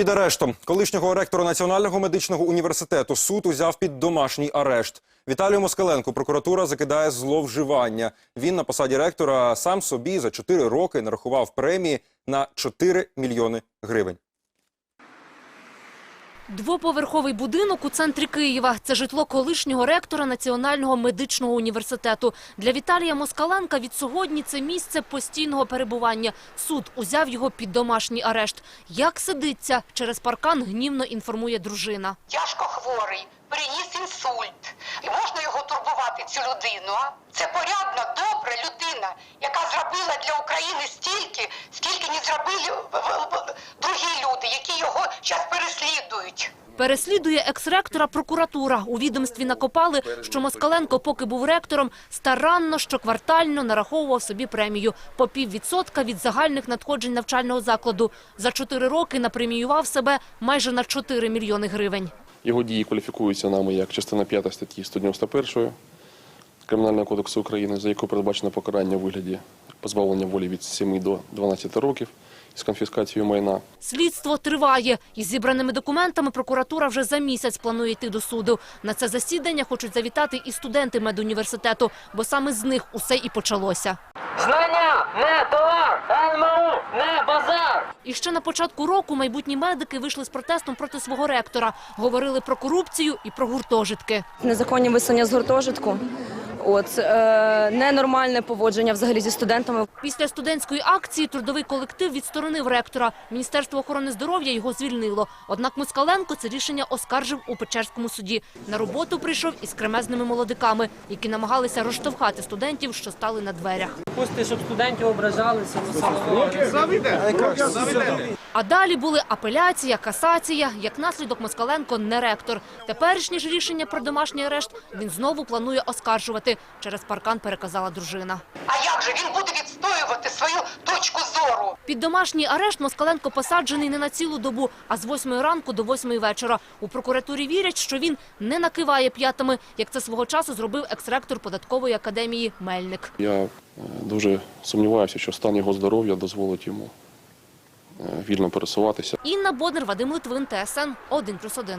Під арештом колишнього ректора Національного медичного університету суд узяв під домашній арешт. Віталію Москаленку прокуратура закидає зловживання. Він на посаді ректора сам собі за 4 роки нарахував премії на 4 мільйони гривень. Двоповерховий будинок у центрі Києва. Це житло колишнього ректора Національного медичного університету. Для Віталія Москаленка від сьогодні це місце постійного перебування. Суд узяв його під домашній арешт. Як сидиться? Через паркан гнівно інформує дружина. тяжко хворий, переніс інсульт. І можна його турбувати, цю людину? Це порядна, добра людина, яка зробила для України стільки, скільки не зробили Переслідує екс-ректора прокуратура. У відомстві накопали, що Москаленко, поки був ректором, старанно, щоквартально нараховував собі премію по піввідсотка від загальних надходжень навчального закладу. За чотири роки напреміював себе майже на 4 мільйони гривень. Його дії кваліфікуються нами як частина 5 статті 191 Кримінального кодексу України, за якою передбачено покарання у вигляді позбавлення волі від 7 до 12 років з конфіскацією майна. Слідство триває. Із зібраними документами прокуратура вже за місяць планує йти до суду. На це засідання хочуть завітати і студенти медуніверситету, бо саме з них усе і почалося. Знання не товар, НМУ не базар. І ще на початку року майбутні медики вийшли з протестом проти свого ректора. Говорили про корупцію і про гуртожитки. Незаконні виселення з гуртожитку. От е, ненормальне поводження взагалі зі студентами. Після студентської акції трудовий колектив відсторонив ректора. Міністерство охорони здоров'я його звільнило. Однак Москаленко це рішення оскаржив у Печерському суді. На роботу прийшов із кремезними молодиками, які намагалися розштовхати студентів, що стали на дверях. Пусти, щоб студентів ображалися. А далі були апеляція, касація. Як наслідок Москаленко не ректор. Теперішнє ж рішення про домашній арешт він знову планує оскаржувати. Через паркан переказала дружина. А як же він буде відстоювати свою точку зору? Під домашній арешт Москаленко посаджений не на цілу добу, а з 8 ранку до 8 вечора. У прокуратурі вірять, що він не накиває п'ятами, як це свого часу зробив екс-ректор податкової академії Мельник. Я е, дуже сумніваюся, що стан його здоров'я дозволить йому вільно пересуватися. Інна Боднер, Вадим Литвин, ТСН 1+,1.